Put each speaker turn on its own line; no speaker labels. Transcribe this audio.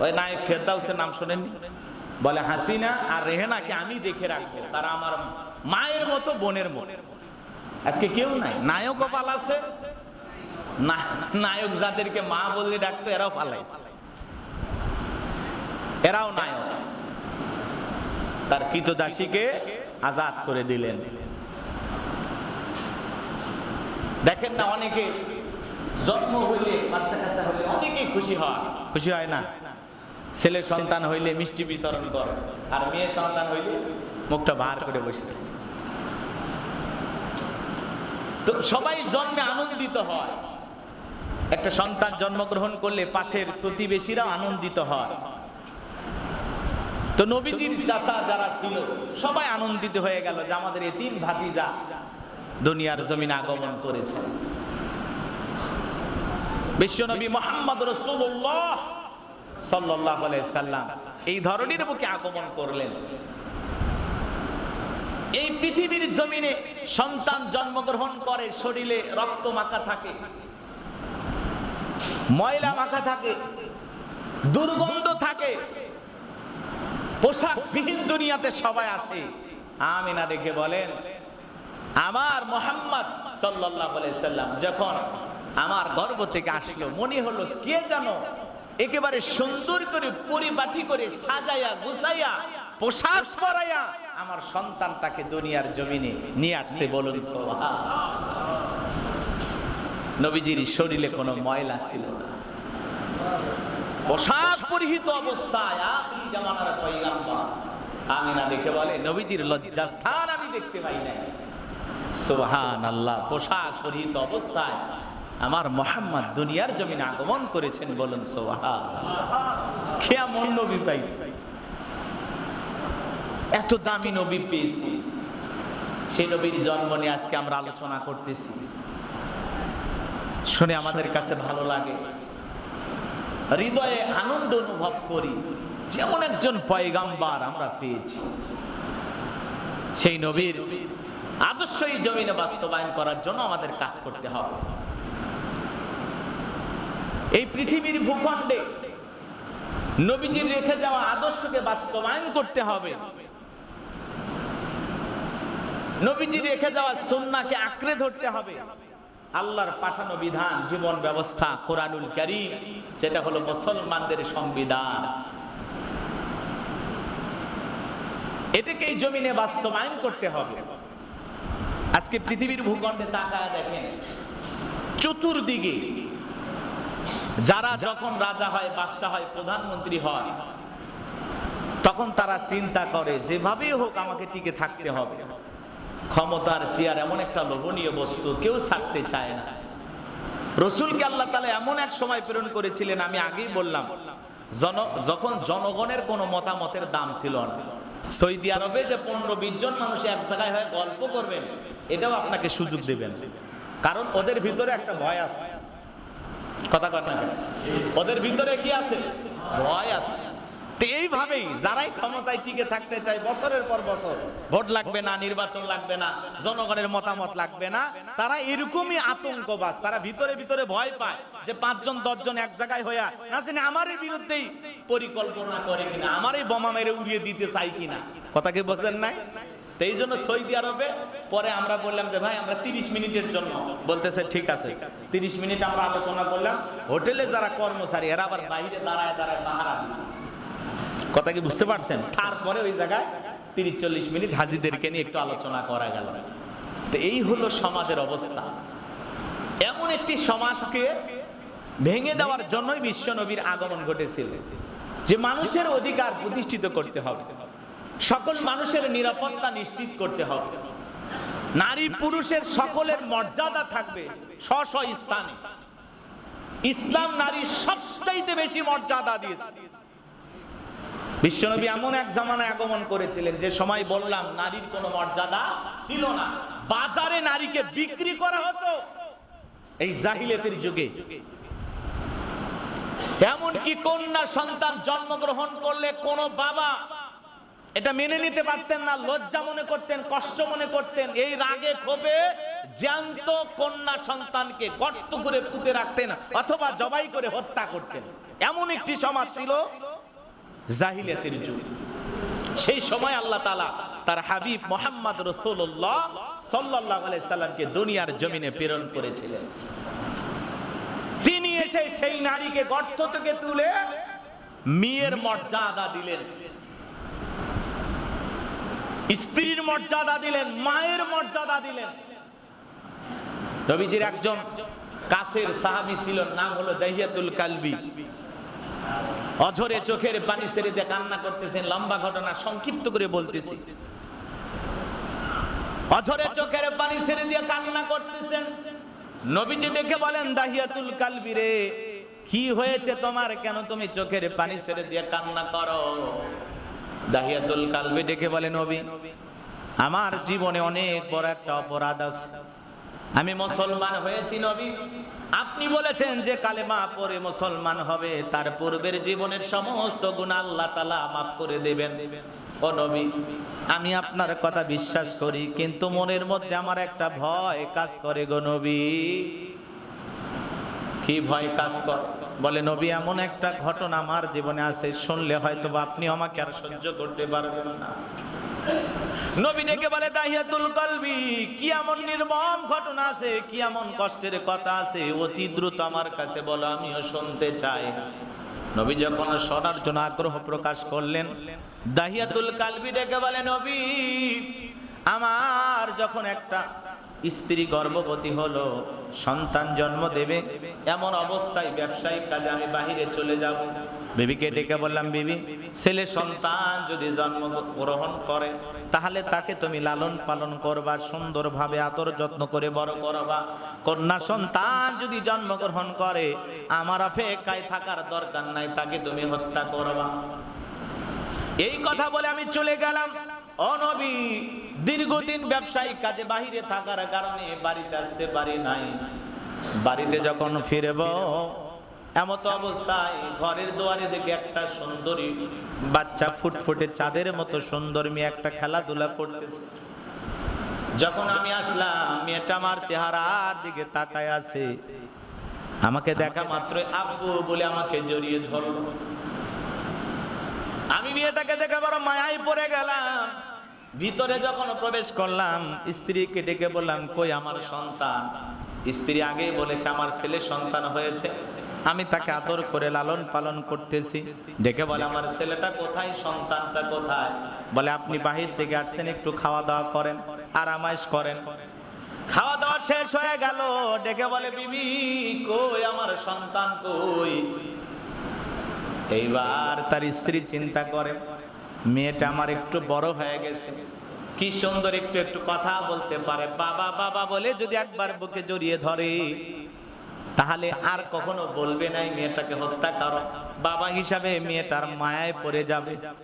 ওই নায়ক ফেরদাউসের নাম শোনেননি? বলে, হাসিনা আর রেহেনাকে আমি দেখে রাখব। তারা আমার মায়ের মতো, বোনের মতো। আজকে কেউ নাই। নায়কও পালাছে। নায়ক যাদেরকে মা বলে ডাকতো, এরাও পালাইছে। এরাও নায়ক। তার কৃতদাসীকে আজাদ করে দিলেন। দেখেন না, অনেকে জন্ম হইলে বাচ্চা কাচ্চা হইলে অনেকেই খুশি হয়। খুশি হয় না? ছেলে সন্তান হইলে মিষ্টি বিতরণ করে, আর মেয়ে সন্তান হইলে মুখটা বার করে বসে তো সবাই জন্মে আনন্দিত হয়। একটা সন্তান জন্মগ্রহণ করলে পাশের প্রতিবেশীরাও আনন্দিত হয়। তো নবীজির চাচা যারা ছিল, সবাই আনন্দিত হয়ে গেল যে আমাদের এতিম ভাতিজা দুনিয়ার জমিন আগমন করেছে। বিশ্বনবী মোহাম্মদ রসুল্লাহ সাল্লাহ সাল্লাম, এই ধরনের বুকে আগমন করলেন। এই পৃথিবীর জমিনে সন্তান জন্মগ্রহণ করে, শরীরে রক্ত মাখা থাকে, ময়লা মাখা থাকে, দুর্গন্ধ থাকে পোশাক বিহীন দুনিয়াতে সবাই আসে। আমিনা দেখে বলেন, আমার মোহাম্মদ আলাইহি সাল্লাম যখন আমার গর্ভ থেকে আসলো, মনে হলো কে জানো একেবারে সুন্দর করে পরিপাটি করে সাজাইয়া গুছাইয়া, পোশাক পরাইয়া আমার সন্তানটাকে দুনিয়ার জমিনে নিয়ে আসছে বলুন। নবীজির শরীরে কোনো ময়লা ছিল না। পোশাক পরিহিত অবস্থায় পয়গাম্বর। আমিনা দেখে বলে, নবীজির লজ্জা আমি না পোশাক পরিহিত অবস্থায় আমার মোহাম্মদ দুনিয়ার জমিনে আগমন করেছেন বলুন কেমন নবী পাইছি? এত দামি নবী পেয়েছি। সেই নবীর জন্ম নিয়ে আজকে আমরা আলোচনা করতেছি। শুনে আমাদের কাছে ভালো লাগে। হৃদয়ে আনন্দ অনুভব করি, যেমন একজন পয়গাম্বার আমরা পেয়েছি। সেই নবীর আদর্শই জমিনে বাস্তবায়ন করার জন্য আমাদের কাজ করতে হবে। এই পৃথিবীর ভূখণ্ডে নবীজির রেখে যাওয়া আদর্শকে বাস্তবায়ন করতে হবে। নবীজি রেখে যাওয়া সুন্নাকে আঁকড়ে ধরতে হবে। আল্লাহর পাঠানো বিধান, জীবন ব্যবস্থা, কোরআনুল কারীম, যেটা হলো মুসলমানদের সংবিধান। এটাকে এই জমিনে বাস্তবায়ন করতে হবে। আজকে পৃথিবীর ভূখণ্ডে তাকায় দেখেন, চতুর্দিকে যারা যখন রাজা হয়, বাদশাহ হয়, প্রধানমন্ত্রী হয়, তখন তারা চিন্তা করে, যেভাবেই হোক আমাকে টিকে থাকতে হবে। ক্ষমতার চেয়ার এমন একটা লোভনীয় বস্তু, কেউ ছাড়তে চায় না। রসুলকে আল্লাহ তালা এমন এক সময় প্রেরণ করেছিলেন, আমি আগেই বললাম, জন, যখন জনগণের কোনো মতামতের দাম ছিল না। সৌদি আরবে যে পনেরো, বিশ জন মানুষ এক জায়গায় হয়ে গল্প করবেন, এটাও আপনাকে সুযোগ দেবেন। কারণ ওদের ভিতরে একটা ভয় আছে। কথা কর না? ওদের ভিতরে কি আছে? ভয় আছে। এইভাবেই যারাই ক্ষমতায় টিকে থাকতে চায়, বছরের পর বছর ভোট লাগবে না, নির্বাচন লাগবে না, জনগণের মতামত লাগবে না, তারা এরকমই আতঙ্কবাজ, তারা ভিতরে ভিতরে ভয় পায় যে পাঁচজন, দশজন এক জায়গায় হইয়া না জানি আমারই বিরুদ্ধেই পরিকল্পনা করে কিনা আমারই বোমা মেরে উড়িয়ে দিতে চাই কিনা। কথা কি বোঝেন নাই? তো এই জন্য সৌদি আরবে পরে আমরা বললাম যে ভাই, আমরা তিরিশ মিনিটের জন্য। বলতেছে, ঠিক আছে। তিরিশ মিনিট আমরা আলোচনা করলাম। হোটেলে যারা কর্মচারী, এরা আবার বাইরে দাঁড়ায় দাঁড়ায় পাহারা কথা কি বুঝতে পারছেন? তারপরে ওই জায়গায় তিরিশ, চল্লিশ মিনিট হাজিদেরকে নিয়ে একটু আলোচনা করা গেল। তো এই হলো সমাজের অবস্থা। এমন একটি সমাজকে ভেঙে দেওয়ার জন্যই বিশ্ব নবীর আগমন ঘটেছিল। যে মানুষের অধিকার প্রতিষ্ঠিত করতে হবে। সকল মানুষের নিরাপত্তা নিশ্চিত করতে হবে। নারী পুরুষের সকলের মর্যাদা থাকবে স্থানে। ইসলাম নারীর সবচাইতে বেশি মর্যাদা দিয়েছে। বিশ্বনবী এমন এক জামানায় আগমন করেছিলেন, যে সময় বললাম, নারীর কোনো মর্যাদা ছিল না। বাজারে নারীকে বিক্রি করা হতো। এই জাহিলিয়াতের যুগে। এমন কি কন্যা সন্তান জন্মগ্রহণ করলে কোন বাবা এটা মেনে নিতে পারতেন না, লজ্জা মনে করতেন, কষ্ট মনে করতেন। এই রাগে ক্ষোভে জ্যান্ত কন্যা সন্তানকে গর্ত করে পুঁতে রাখতেন অথবা জবাই করে হত্যা করতেন। এমন একটি সমাজ ছিল জাহিলিয়াতের যুগ। সেই সময় আল্লাহ তালা তার হাবিব মোহাম্মদ রসুল্লাহ সাল্লাহ সাল্লামকে দুনিয়ার জমিনে প্রেরণ করেছিলেন। তিনি এসে সেই নারীকে গর্ত থেকে তুলে মেয়ের মর্যাদা দিলেন। স্ত্রীর মর্যাদা দিলেন, মায়ের মর্যাদা দিলেন। নবীজির একজন কাছের সাহাবী ছিল, নাম হলো দাহিয়াতুল কালবি। অঝরে চোখের পানি ছেড়ে দিয়ে কান্না করতেছেন লম্বা ঘটনা সংক্ষিপ্ত করে বলতেছি। অঝরে চোখের পানি ছেড়ে দিয়ে কান্না করতেছেন নবীজি ডেকে বলেন, দাহিয়াতুল কালবি রে, কি হয়েছে তোমার? কেন তুমি চোখের পানি ছেড়ে দিয়ে কান্না করো? দাহিয়াতুল কালবি ডেকে বলে নবী, আমার জীবনে অনেক বড় একটা অপরাধ আছে। আমি মুসলমান হয়েছি নবী। আপনি বলেছেন যে কালেমা পরে মুসলমান হবে, তার পূর্বের জীবনের সমস্ত গুণ আল্লাহ তালা মাফ করে দেবেন। ও নবী, আমি আপনার কথা বিশ্বাস করি, কিন্তু মনের মধ্যে আমার একটা ভয় কাজ করে গো নবী। কি ভয় কাজ কর। বলে, নবী, এমন একটা ঘটনা আমার জীবনে আছে, শুনলে হয়তো বা আপনি আমাকে আর সহ্য করতে পারবেন না। নবী ডেকে বলে, দাহিয়াতুল কলবি, কি এমন নির্মম ঘটনা আছে এমন কষ্টের কথা অতি দ্রুত আমার কাছে বলো, আমিও শুনতে চাই। নবী যখন জন্য আগ্রহ প্রকাশ করলেন, দাহিয়াতুল কালবি ডেকে বলে, নবী, আমার যখন একটা স্ত্রী গর্ভবতী হলো সন্তান জন্ম দেবে, এমন অবস্থায় ব্যবসায়িক কাজে আমি বাহিরে চলে যাব। বিবিকে ডেকে বললাম, বিবি, ছেলে সন্তান যদি জন্ম গ্রহণ করে, তাহলে তাকে তুমি লালন পালন করবা, সুন্দরভাবে আদর যত্ন করে বড় করবা। কন্যা সন্তান যদি জন্মগ্রহণ করে, আমার অপেক্ষায় থাকার দরকার নাই, তাকে তুমি হত্যা করবা। এই কথা বলে আমি চলে গেলাম। অনবী দীর্ঘদিন ব্যবসায়িক কাজে বাহিরে থাকার কারণে বাড়িতে আসতে পারি নাই। বাড়িতে যখন ফিরব, এমত অবস্থায় ঘরের দুয়ারে দেখে একটা সুন্দরী বাচ্চা ফুটফুটে চাঁদের মতো সুন্দর মেয়ে একটা খেলাধুলা করতেছে। যখন আমি আসলাম, মেয়েটা আমার চেহারার দিকে তাকায় আছে। আমাকে দেখা মাত্র আব্বু বলে আমাকে জড়িয়ে ধরলো। আমি মেয়েটাকে দেখে বড় মায়াই পড়ে গেলাম। ভিতরে যখন প্রবেশ করলাম, স্ত্রীকে ডেকে বললাম, কই আমার সন্তান? স্ত্রী আগেই বলেছে, আমার ছেলে সন্তান হয়েছে। আমি তাকে আদর করে লালন পালন করতেছি। ডেকে বলে, আমার ছেলেটা কোথায়? সন্তানটা কোথায়? বলে, আপনি বাহির থেকে আসছেন, একটু খাওয়া দাওয়া করেন, আরামাইশ করেন। খাওয়া দাওয়া শেষ হয়ে গেল। ডেকে বলে, বিবি, কই? আমার সন্তান কই? এইবার তার স্ত্রী চিন্তা করে, মেয়েটা আমার একটু বড় হয়ে গেছে। কি সুন্দর একটু একটু কথা বলতে পারে। বাবা বাবা বলে যদি একবার বুকে জড়িয়ে ধরে, তাহলে আর কখনো বলবে নাই মেয়েটাকে হত্যা করো। বাবা হিসাবে মেয়েটার মায়ায় পড়ে যাবে।